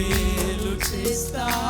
మేలు చేస్తా.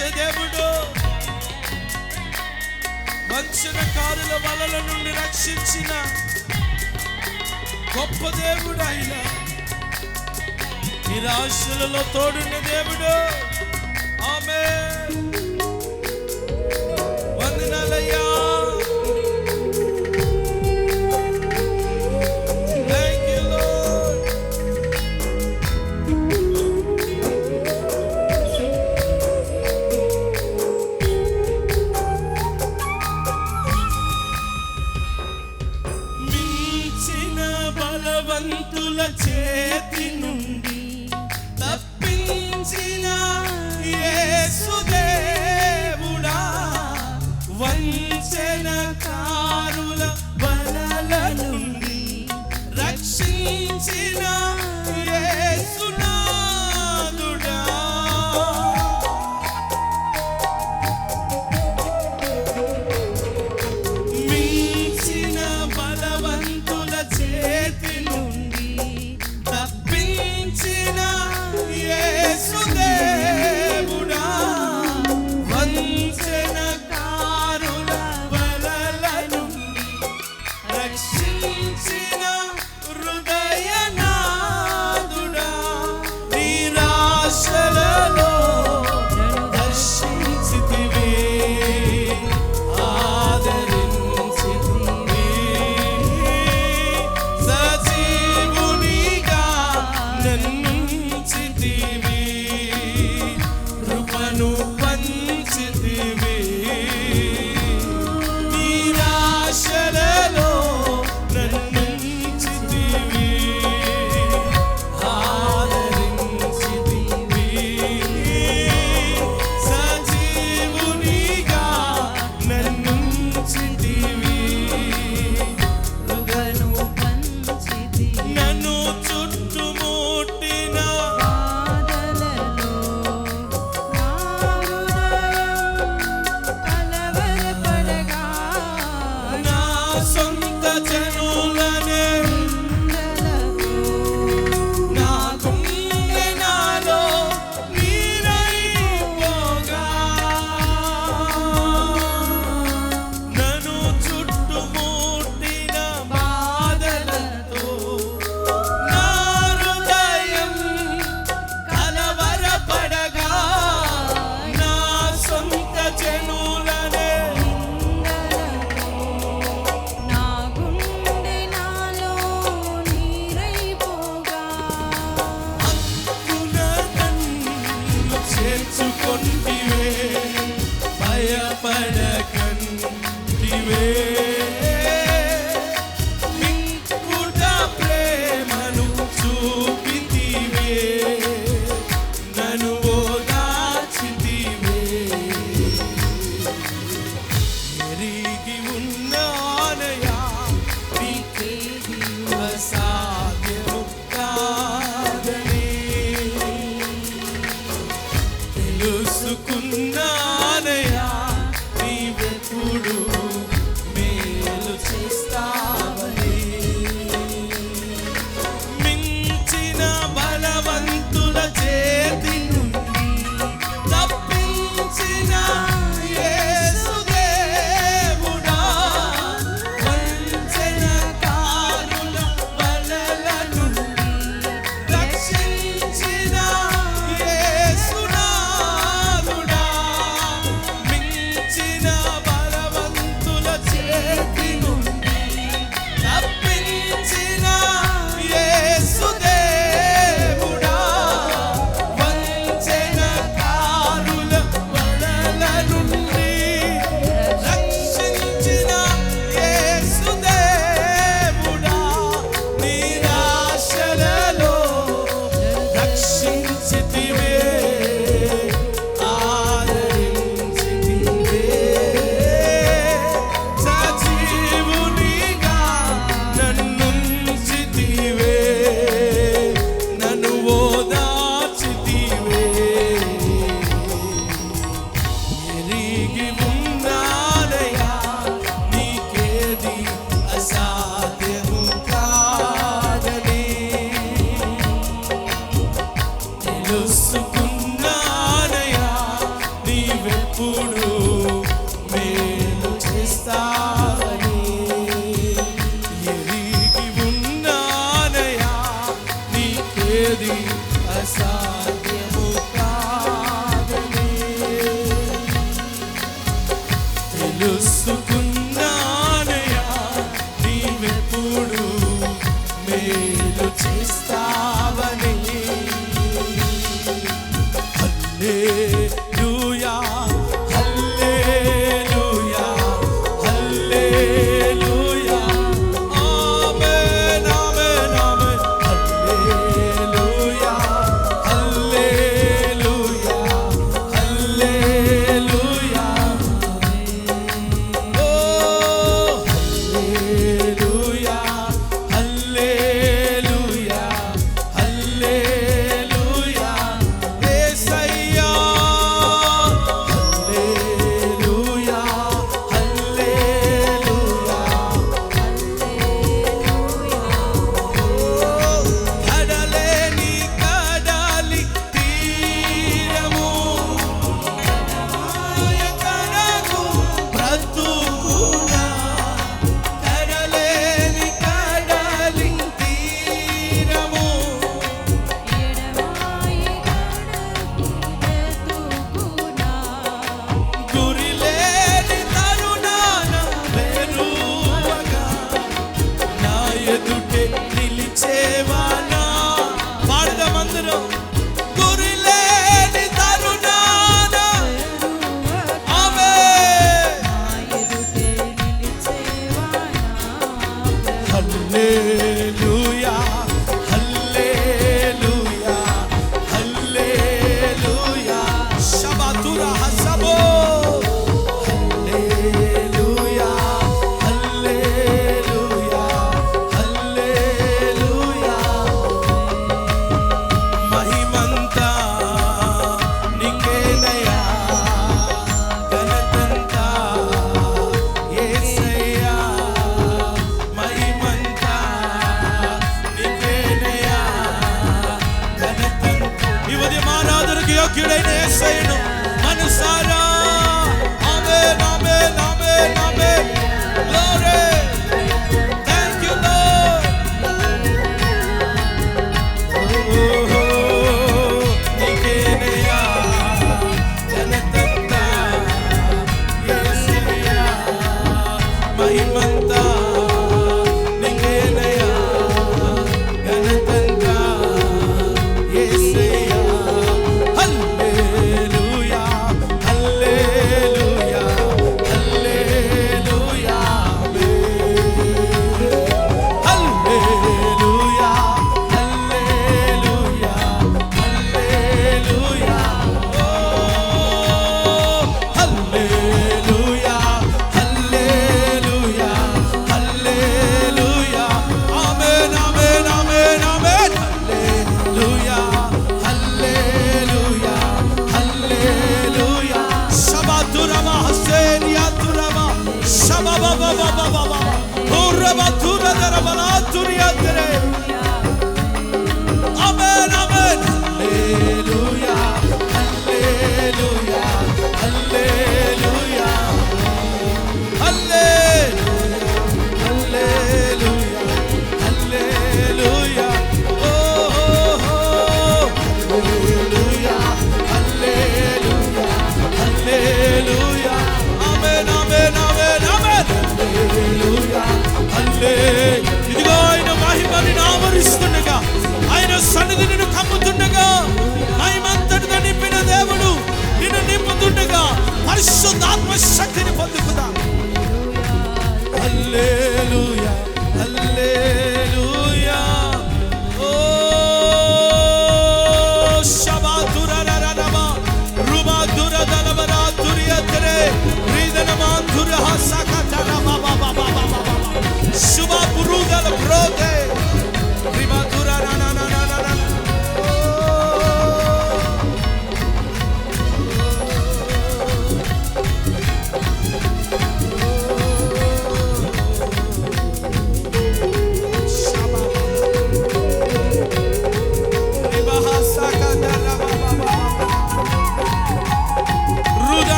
చేసే దేవుడు. వంచనకారుల వలల నుండి రక్షించిన గొప్ప దేవుడు ఆయన నిరాశలలో తోడున్న దేవుడు. ese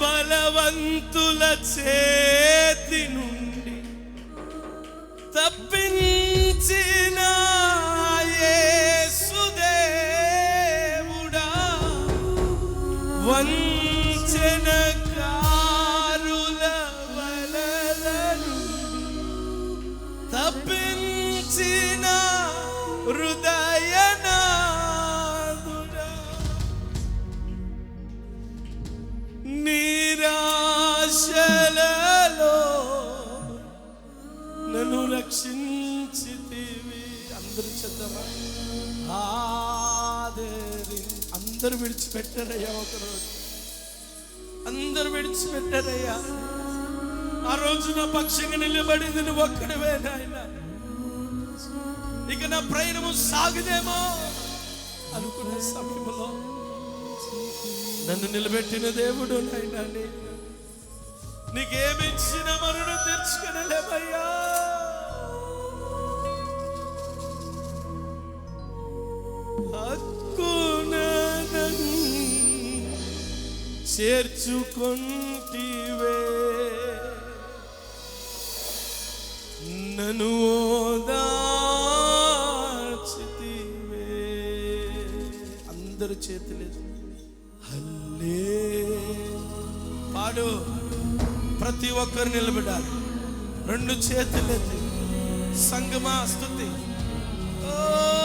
బలవంతుల చేతి నుండి తప్పించినా అందరు చెద్దమా విడిచిపెట్టారయ్యా ఒకరోజు. అందరు విడిచిపెట్టారయ్యా. ఆ రోజు నా పక్షంగా నిలబడింది నువ్వు ఒక్కడవే నాయన. ఇక నా ప్రయాణము సాగుదేమో అనుకునే సమయంలో నన్ను నిలబెట్టిన దేవుడు నాయన నీకేమిచ్చిన మరణం తెచ్చుకునలేమయ్యా. చేర్చుకొంటివే నన్ను ఓదార్చితివే. అందరు చేతులేదు హల్లే. పాడు. ప్రతి ఒక్కరు నిలబడాలి. రెండు చేతులెత్తి సంగమా స్థుతి. ఓ,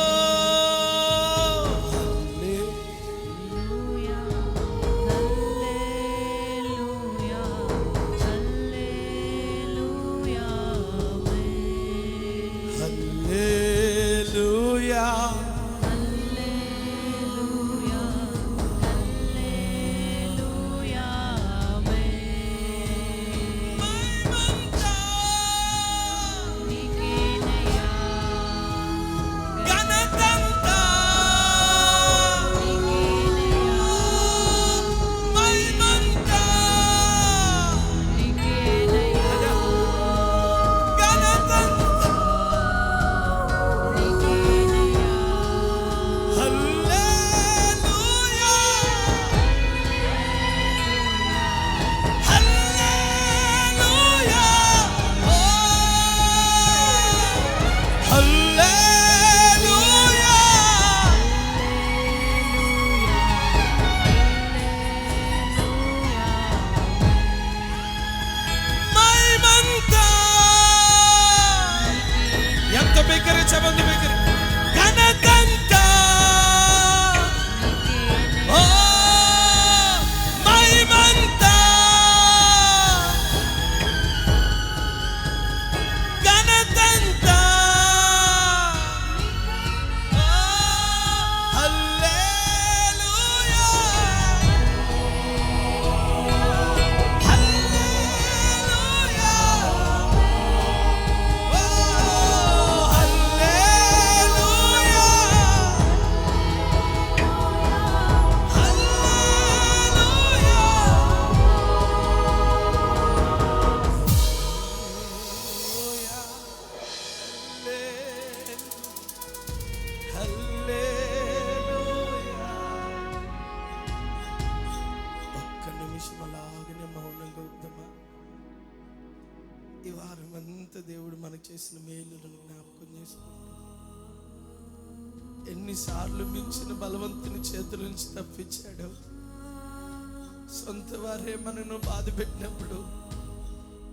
మనను బాధ పెట్టినప్పుడు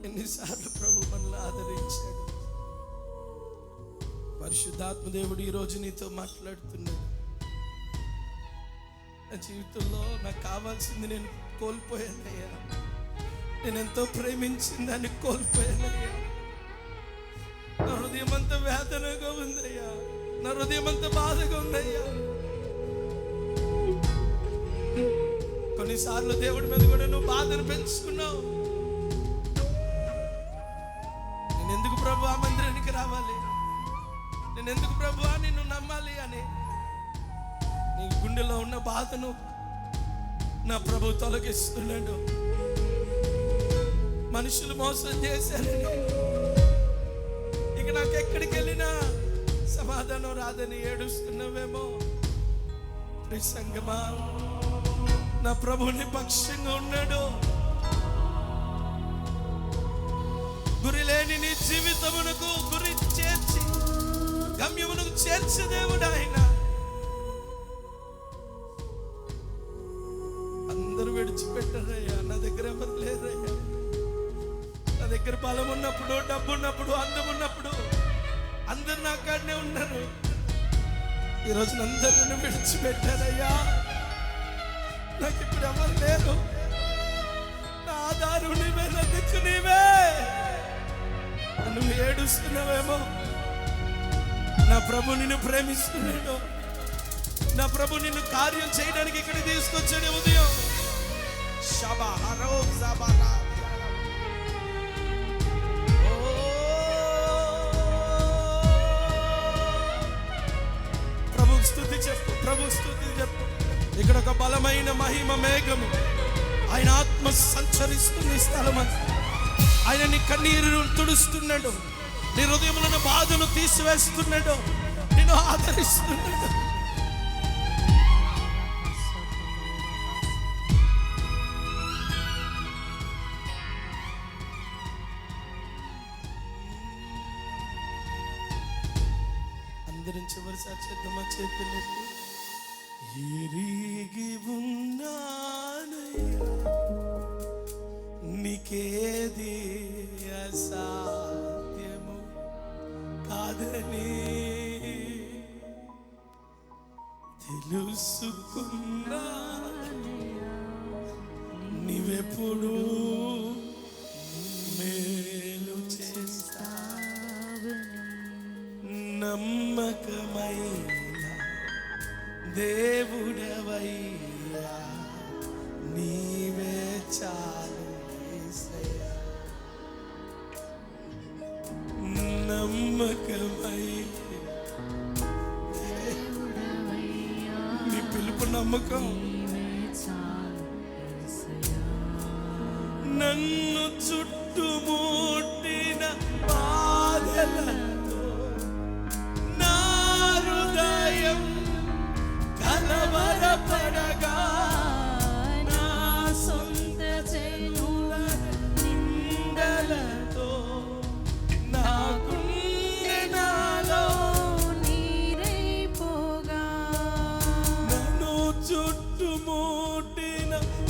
ఎన్నిసార్లు ప్రభు మనల్ని ఆదరించాడు. పరిశుద్ధాత్మదేవుడు ఈరోజు నీతో మాట్లాడుతున్నాడు. నా జీవితంలో నాకు కావాల్సింది నేను కోల్పోయానయ్యా. నేను ఎంతో ప్రేమించిన దాన్ని కోల్పోయానయ్యా. నా హృదయం అంతా వేదనగా ఉందయ్యా. నా హృదయం అంతా బాధగా ఉందయ్యా. కొన్నిసార్లు దేవుడి మీద కూడా నువ్వు బాధను పెంచుకున్నావు. నేను ఎందుకు ప్రభు ఆ మందిరానికి రావాలి? నేను ఎందుకు ప్రభు నిన్ను నమ్మాలి అని? నీ గుండెలో ఉన్న బాధను నా ప్రభు తొలగిస్తున్నాడు. మనుషులు మోసం చేశారని ఇక నాకు ఎక్కడికి వెళ్ళినా సమాధానం రాదని ఏడుస్తున్నావేమో? సంగమా నా ప్రభుని పక్షంగా ఉన్నాడు. గురి లేని నీ జీవితమునకు గురి చేర్చి గమ్యమునకు చేర్చే దేవుడు ఆయన. అందరూ విడిచిపెట్టారయ్యా నా దగ్గర ఎవరు లేరయ్యా. నా దగ్గర బలం ఉన్నప్పుడు డబ్బు ఉన్నప్పుడు అందం ఉన్నప్పుడు అందరు నా కాడనే ఉన్నారు. ఈరోజు అందరూ నన్ను విడిచిపెట్టారయ్యా. ఎవరు నా ఆధారు నీవే నా దిక్కు నీవే. నువ్వు ఏడుస్తున్నావేమో. నా ప్రభు నిన్ను ప్రేమిస్తున్నాడు. నా ప్రభు నిన్ను కార్యం చేయడానికి ఇక్కడ తీసుకొచ్చాడు ఉదయం. షబా హరో జబలా ప్రభు స్థుతి చెప్పు ప్రభు స్థుతి చెప్పు. ఇక్కడ ఒక బలమైన మహిమ మేఘము. ఆయన ఆత్మ సంచరిస్తుంది స్థలం ఆయన నీ కన్నీరు తుడుస్తున్నాడు. నీ హృదయములను బాధను తీసివేస్తున్నాడు. నిన్ను ఆదరిస్తున్నాడు. అందరం చివరిసారి చేద్దామా చేతులు తిరిగి ఉన్నానయ్యా. నీకేది అసాధ్యము కాదని తెలుసుకున్నా నీవెప్పుడు మేలు చేస్తా నమ్మకమై దేవుడవయ్యా నీవే చాలు నమ్మకమై నీ పిలుపు నమ్మకం. నన్ను చుట్టుముట్టిన బాధలతో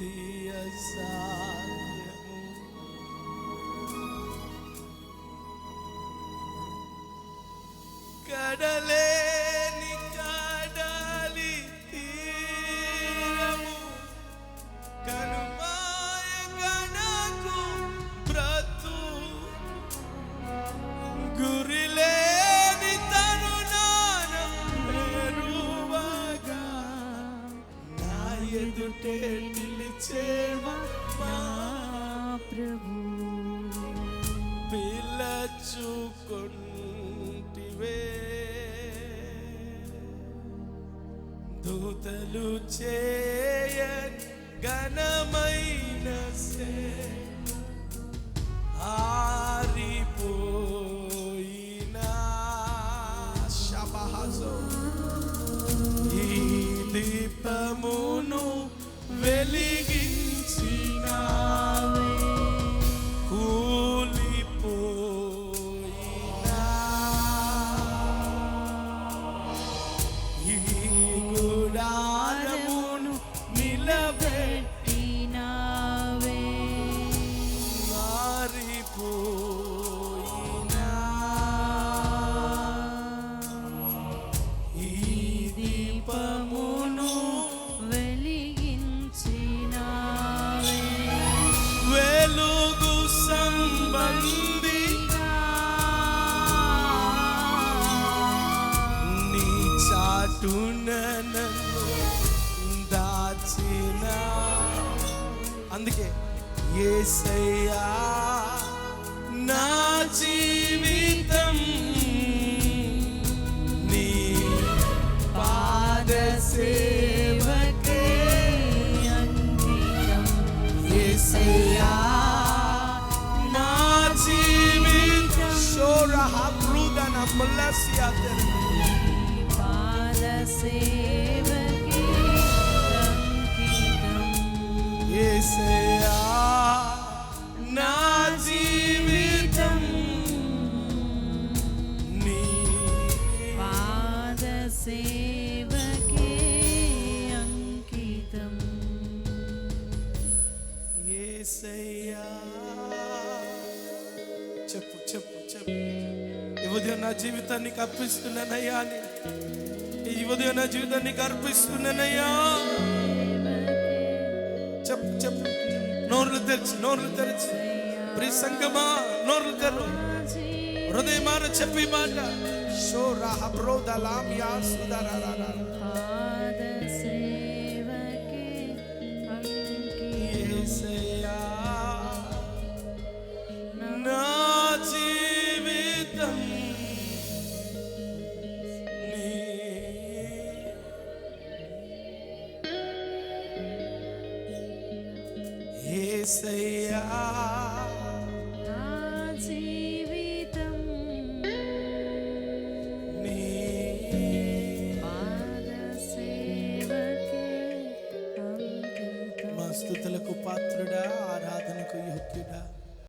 يهدي الظالمون كان காத்திருந்தேன் జీవితాన్ని జీవితానికి అర్పిస్తున్నానయ్యా అని. ఈ ఉదయం నా జీవితానికి అర్పిస్తున్నానయ్యా. చెప్పు చెప్పు. నోర్లు తెరిచి నోర్లు తెరిచి. ప్రి సంగమా నోర్లు తెరు. హృదయమాన చెప్పి మాట. షోరా హబ్రోదలాం యా సుదరారా